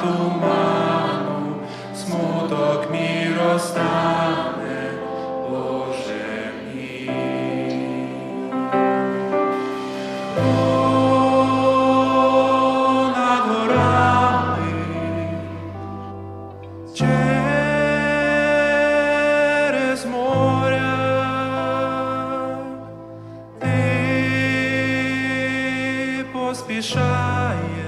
туману, смуток мій розтане, Боже мій. О, над горами, через моря, ти поспішаєш,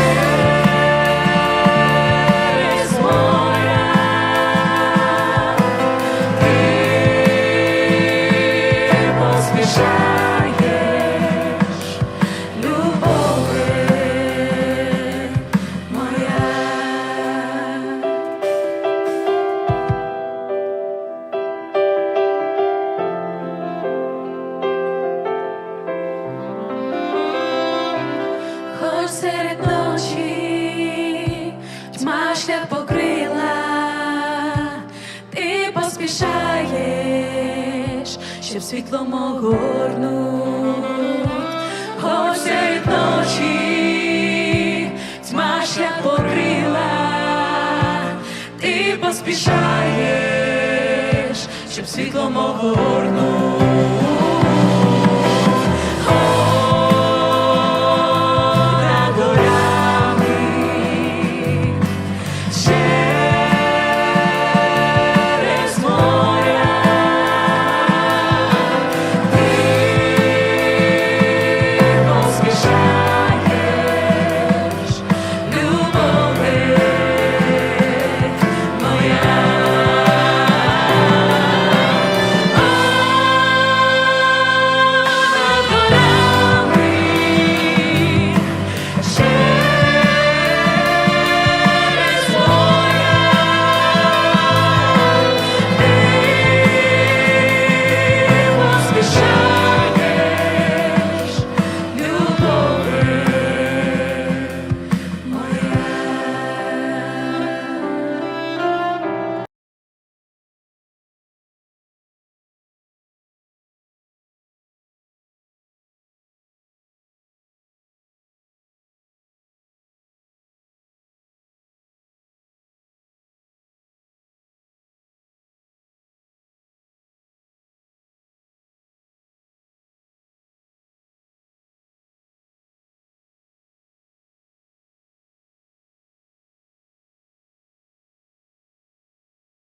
Хоч серед ночі тьма шлях покрила, ти поспішаєш, щоб світло мого горнуть. Хоч серед ночі тьма шлях покрила, ти поспішаєш, щоб світлом мого горнуть.